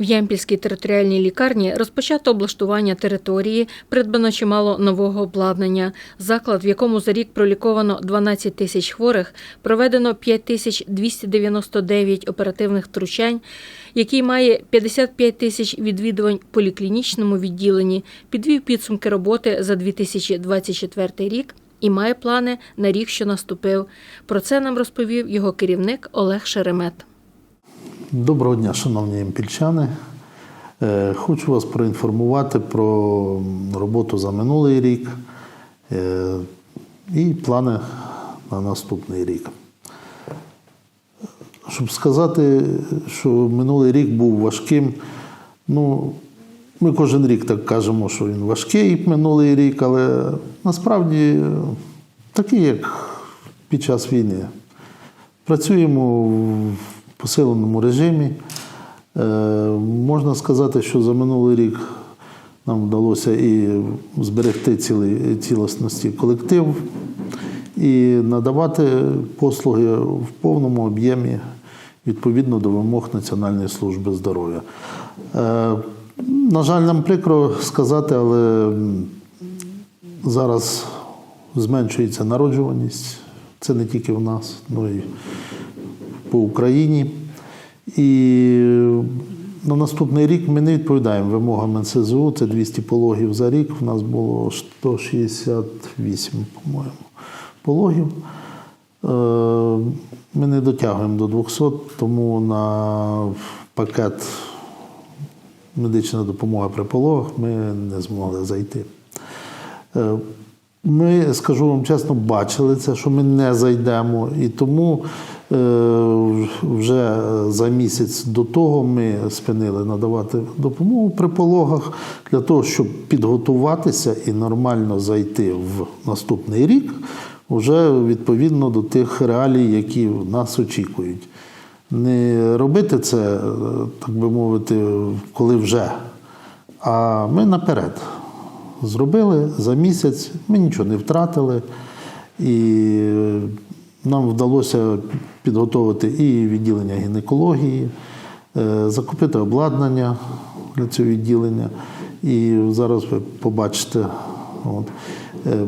В Ямпільській територіальній лікарні розпочато облаштування території, придбано чимало нового обладнання. Заклад, в якому за рік проліковано 12 тисяч хворих, проведено 5 тисяч 299 оперативних втручань, який має 55 тисяч відвідувань в поліклінічному відділенні, підвів підсумки роботи за 2024 рік і має плани на рік, що наступив. Про це нам розповів його керівник Олег Шеремет. Доброго дня, шановні імпільчани. Е, Хочу вас проінформувати про роботу за минулий рік е, і плани на наступний рік. Щоб сказати, що минулий рік був важким, ну, ми кожен рік так кажемо, що він важкий минулий рік, але насправді такий, як під час війни. Працюємо в посиленому режимі. Е, Можна сказати, що за минулий рік нам вдалося і зберегти цілий, цілісності колектив, і надавати послуги в повному об'ємі відповідно до вимог Національної служби здоров'я. Е, На жаль, нам прикро сказати, але зараз зменшується народжуваність. Це не тільки в нас, але й по Україні. І на наступний рік ми не відповідаємо вимогам НСЗУ. Це 200 пологів за рік. У нас було 168, по-моєму, пологів. Е, Ми не дотягуємо до 200, тому на пакет медична допомога при пологах ми не змогли зайти. Е, Ми, скажу вам чесно, бачили це, що ми не зайдемо, і тому вже за місяць до того ми спинили надавати допомогу при пологах для того, щоб підготуватися і нормально зайти в наступний рік, вже відповідно до тих реалій, які нас очікують. Не робити це, е, так би мовити, коли вже, а ми наперед зробили за місяць, ми нічого не втратили, і нам вдалося підготувати і відділення гінекології, е, закупити обладнання для цього відділення. І зараз ви побачите. От. Е,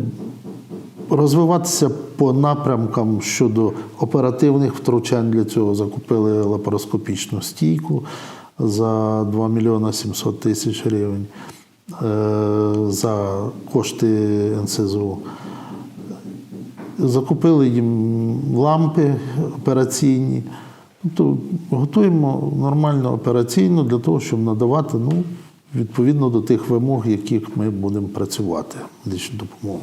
Розвиватися по напрямкам щодо оперативних втручань для цього закупили лапароскопічну стійку за 2 мільйона 700 тисяч гривень е, за кошти НСЗУ. Закупили їм лампи операційні. Тобто готуємо нормально операційно для того, щоб надавати ну, відповідно до тих вимог, яких ми будемо працювати медичну допомогу.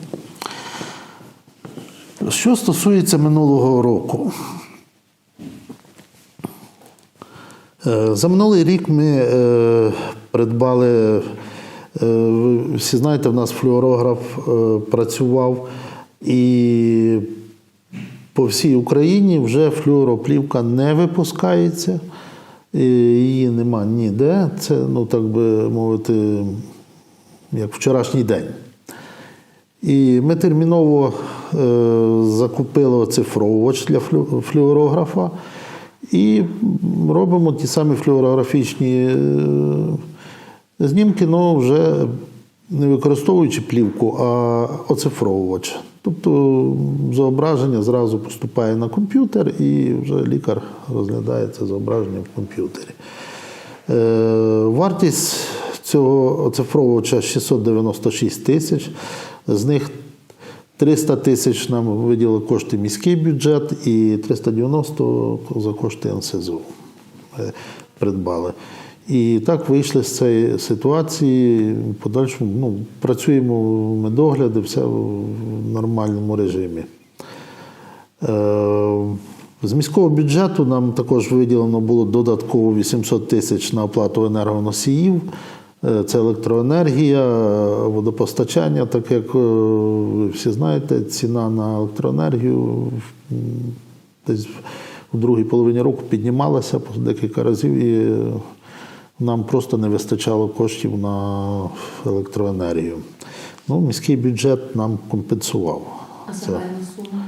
Що стосується минулого року, Е, за минулий рік ми е, придбали, е, ви всі знаєте, в нас флюорограф працював, і по всій Україні вже флюороплівка не випускається, її нема ніде. Це, ну так би мовити, як вчорашній день. І ми терміново е, закупили оцифровувач для флю- флюорографа і робимо ті самі флюорографічні е, знімки, але вже не використовуючи плівку, а оцифровувач. Тобто зображення зразу поступає на комп'ютер, і вже лікар розглядає це зображення в комп'ютері. Е, Вартість цього оцифровувача 696 тисяч. З них 300 тисяч нам виділили кошти міський бюджет і 390 за кошти НСЗУ е, придбали. І так вийшли з цієї ситуації. Подальшому ну, працюємо в медогляді, все в нормальному режимі. Е, З міського бюджету нам також виділено було додатково 800 тисяч на оплату енергоносіїв. Е, Це електроенергія, е, водопостачання, так як е, ви всі знаєте, ціна на електроенергію десь у другій половині року піднімалася по декілька разів, і е, нам просто не вистачало коштів на електроенергію. Ну, міський бюджет нам компенсував. А це. загальна сума?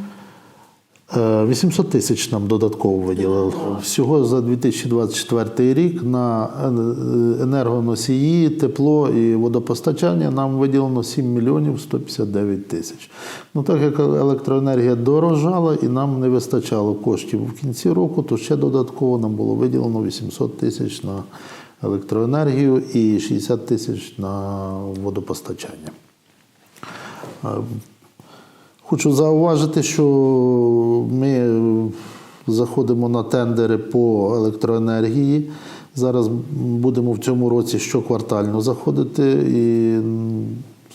Е, 800 тисяч нам додатково виділили. Всього за 2024 рік на енергоносії, тепло і водопостачання нам виділено 7 мільйонів 159 тисяч. Ну так як електроенергія дорожала і нам не вистачало коштів в кінці року, то ще додатково нам було виділено 800 тисяч на електроенергію і 60 тисяч на водопостачання. Е, Хочу зауважити, що ми заходимо на тендери по електроенергії. Зараз будемо в цьому році щоквартально заходити. І,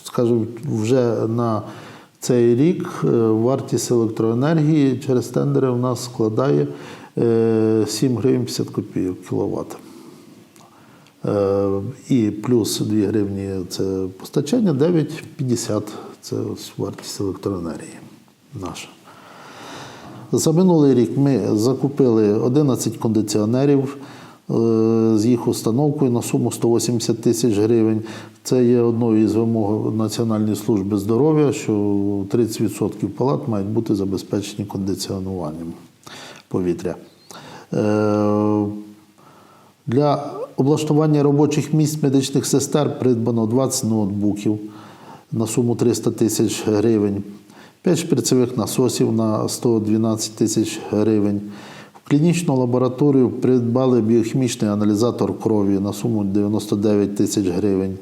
скажімо, вже на цей рік е, вартість електроенергії через тендери у нас складає е, 7 гривень 50 копійок кіловат. Е, І плюс 2 гривні це постачання, 9,50 це вартість електроенергії наша. За минулий рік ми закупили 11 кондиціонерів е, з їх установкою на суму 180 тисяч гривень. Це є одною із вимог Національної служби здоров'я, що 30% палат мають бути забезпечені кондиціонуванням повітря. Е, для облаштування робочих місць медичних сестер придбано 20 ноутбуків на суму 300 тисяч гривень, 5 шприцевих насосів на 112 тисяч гривень. В клінічну лабораторію придбали біохімічний аналізатор крові на суму 99 тисяч гривень.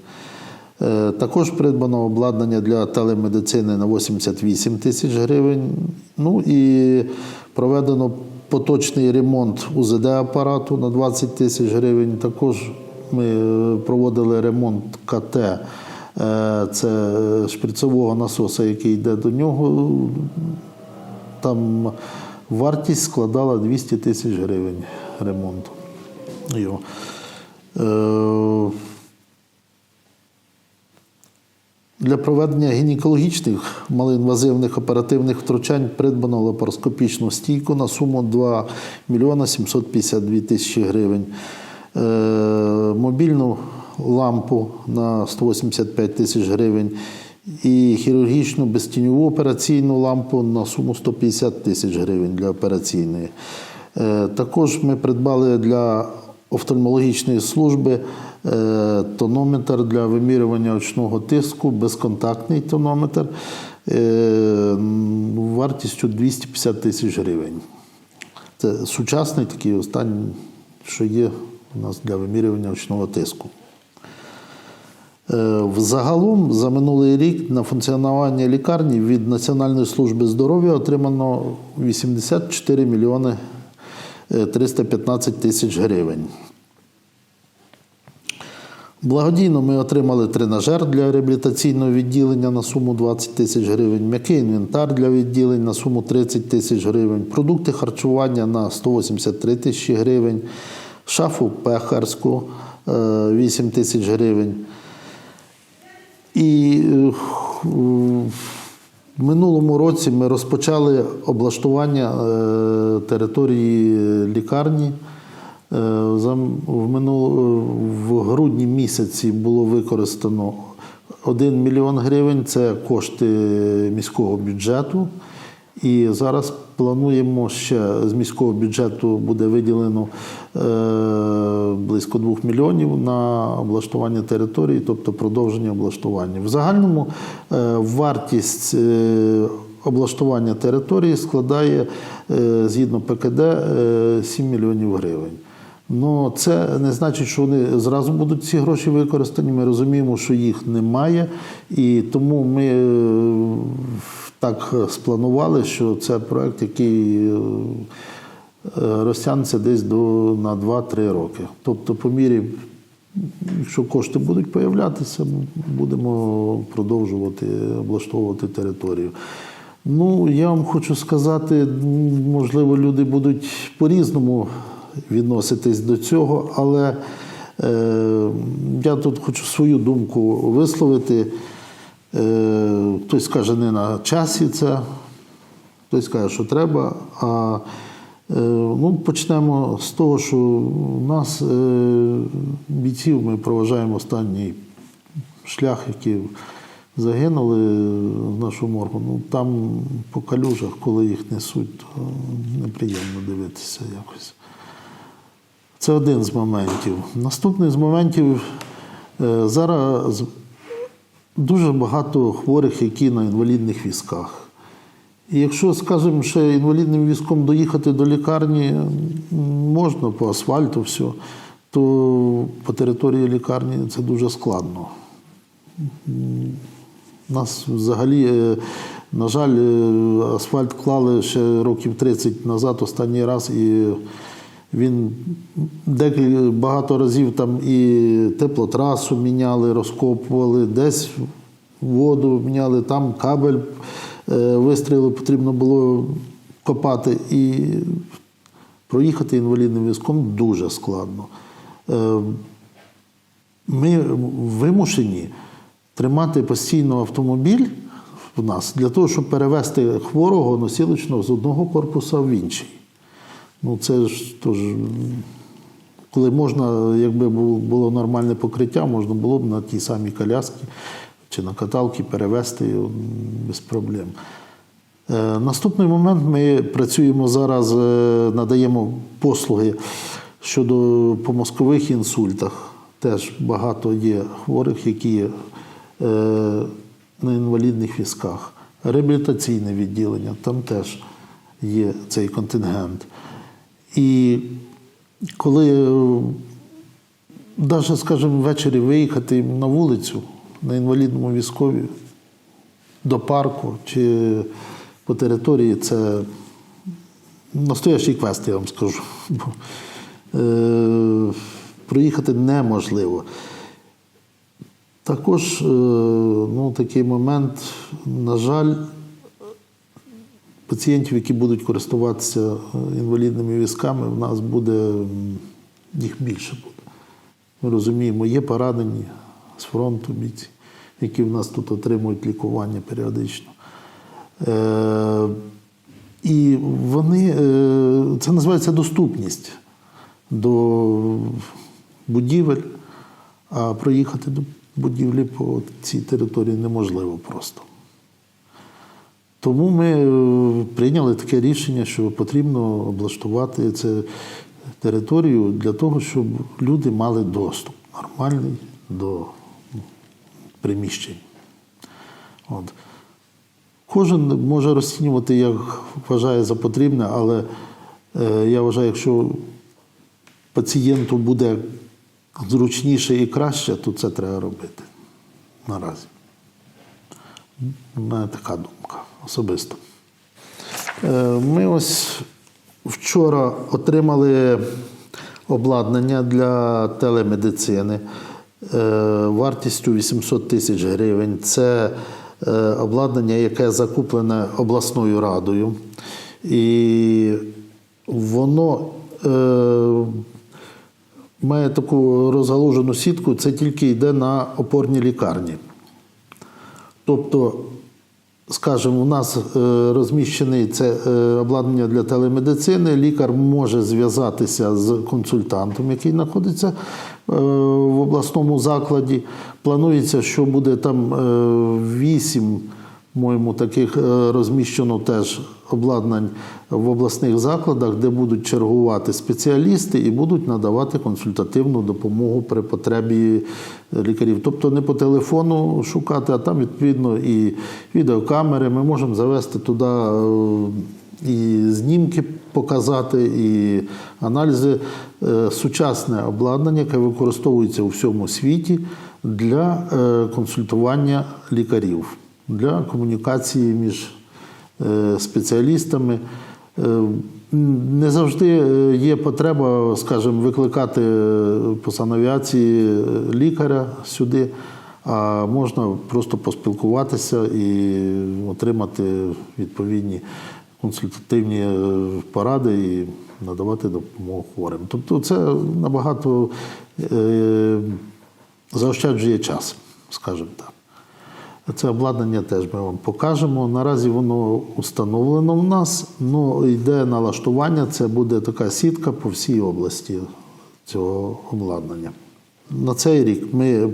Е, Також придбано обладнання для телемедицини на 88 тисяч гривень. Ну і проведено поточний ремонт УЗД апарату на 20 тисяч гривень. Також ми е, проводили ремонт КТ. е, Це шприцового насоса, який йде до нього. Там вартість складала 200 тисяч гривень ремонту. Його. Для проведення гінекологічних малоінвазивних оперативних втручань придбано лапароскопічну стійку на суму 2 мільйона 752 тисячі гривень, Е, мобільну лампу на 185 тисяч гривень і хірургічну безтіньову операційну лампу на суму 150 тисяч гривень для операційної. Е, Також ми придбали для офтальмологічної служби е, тонометр для вимірювання очного тиску, безконтактний тонометр е, вартістю 250 тисяч гривень. Це сучасний такий останній, що є у нас для вимірювання очного тиску. Е, Взагалом за минулий рік на функціонування лікарні від Національної служби здоров'я отримано 84 мільйони 315 тисяч гривень. Благодійно ми отримали тренажер для реабілітаційного відділення на суму 20 тисяч гривень, м'який інвентар для відділень на суму 30 тисяч гривень, продукти харчування на 183 тисячі гривень, шафу пехарську е, 8 тисяч гривень. І е, минулому році ми розпочали облаштування е, території лікарні. Е, В, минул, в грудні місяці було використано 1 мільйон гривень це кошти міського бюджету. І зараз плануємо ще з міського бюджету буде виділено е, близько 2 мільйонів на облаштування території, тобто продовження облаштування. В загальному е, вартість е, облаштування території складає згідно ПКД е, 7 мільйонів гривень. Ну, це не значить, що вони зразу будуть ці гроші використані. Ми розуміємо, що їх немає, і тому ми е, так спланували, що це проект, який е, розтягнеться десь до, на 2-3 роки. Тобто, по мірі, якщо кошти будуть появлятися, будемо продовжувати облаштовувати територію. Ну, я вам хочу сказати, можливо, люди будуть по-різному відноситись до цього, але е, я тут хочу свою думку висловити. Е, хтось скаже, не на часі це, хтось каже, що треба. А е, ну, почнемо з того, що у нас е, бійців ми проважаємо останній шлях, який загинули в нашу моргу. Ну, там по калюжах, коли їх несуть, то неприємно дивитися якось. Це один з моментів. Наступний з моментів е, зараз дуже багато хворих, які на інвалідних візках. І якщо, скажімо, ще інвалідним візком доїхати до лікарні можна по асфальту, все, то по території лікарні це дуже складно. У нас взагалі, е, на жаль, е, асфальт клали ще років 30 назад, останній раз, і він декілька багато разів там і теплотрасу міняли, розкопували, десь воду міняли, там кабель е, вистрілили, потрібно було копати. І проїхати інвалідним візком дуже складно. Е, Ми вимушені тримати постійно автомобіль в нас для того, щоб перевезти хворого носілочного з одного корпуса в інший. Ну, це ж теж, коли можна, якби було нормальне покриття, можна було б на ті самі коляски чи на каталки перевезти без проблем. Е, Наступний момент ми працюємо зараз, е, надаємо послуги щодо по мозкових інсультах. Теж багато є хворих, які е, на інвалідних візках. Реабілітаційне відділення, там теж є цей контингент. І коли, навіть, скажімо, ввечері виїхати на вулицю на інвалідному візкові до парку чи по території, це настоящий квест, я вам скажу. Бо, е, проїхати неможливо. Також е, ну, такий момент, на жаль, пацієнтів, які будуть користуватися е, інвалідними візками, в нас буде їх більше буде. Ми розуміємо, є поранені з фронту бійці, які в нас тут отримують лікування періодично. Е, і вони, е, це називається доступність до будівель, а проїхати до будівлі по цій території неможливо просто. Тому ми е, прийняли таке рішення, що потрібно облаштувати цю територію для того, щоб люди мали доступ нормальний до приміщень. От. Кожен може розцінювати, як вважає за потрібне, але е, я вважаю, якщо пацієнту буде зручніше і краще, то це треба робити наразі. У мене така думка особисто. Е, Ми ось вчора отримали обладнання для телемедицини е, вартістю 800 тисяч гривень. Це е, обладнання, яке закуплене обласною радою. І воно має таку розгалужену сітку, це тільки йде на опорні лікарні. Тобто, скажімо, у нас е, розміщений це е, обладнання для телемедицини. Лікар може зв'язатися з консультантом, який знаходиться е, в обласному закладі. Планується, що буде там е, вісім, моєму таких е, розміщено теж обладнань в обласних закладах, де будуть чергувати спеціалісти і будуть надавати консультативну допомогу при потребі лікарів. Тобто не по телефону шукати, а там відповідно і відеокамери. Ми можемо завести туди е, і знімки показати, і аналізи. Е, Сучасне обладнання, яке використовується у всьому світі для е, консультування лікарів, для комунікації між е, спеціалістами. Е, Не завжди е, є потреба, скажімо, викликати по санавіації лікаря сюди, а можна просто поспілкуватися і отримати відповідні консультативні поради і надавати допомогу хворим. Тобто це набагато заощаджує час, скажімо так. Це обладнання теж ми вам покажемо. Наразі воно установлено в нас, але йде налаштування. Це буде така сітка по всій області цього обладнання. На цей рік ми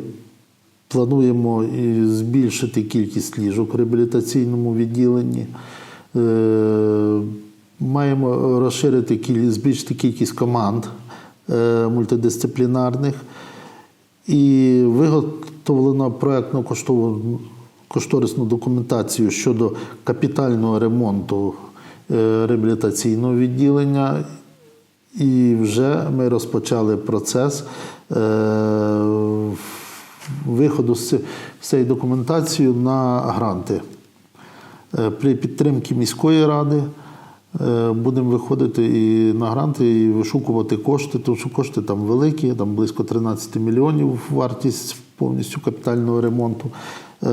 плануємо збільшити кількість ліжок в реабілітаційному відділенні. Е, Маємо розширити кіль- збільшити кількість команд е, мультидисциплінарних. І виготовлено проєктно коштову кошторисну документацію щодо капітального ремонту е, реабілітаційного відділення. І вже ми розпочали процес е, виходу з цієї документації на гранти. Е, При підтримці міської ради будемо виходити і на гранти і вишукувати кошти, тому що кошти там великі, там близько 13 мільйонів вартість повністю капітального ремонту. Е,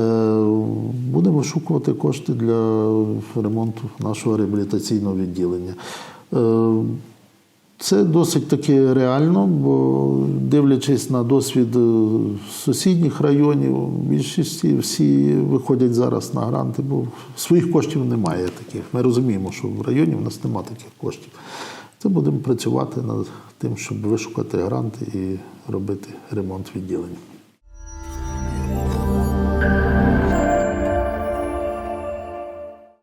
Будемо вишукувати кошти для ремонту нашого реабілітаційного відділення. Е, це досить таки реально, бо дивлячись на досвід е, сусідніх районів, більшості всі виходять зараз на гранти, бо своїх коштів немає таких. Ми розуміємо, що в районі в нас немає таких коштів. Це будемо працювати над тим, щоб вишукати гранти і робити ремонт відділення.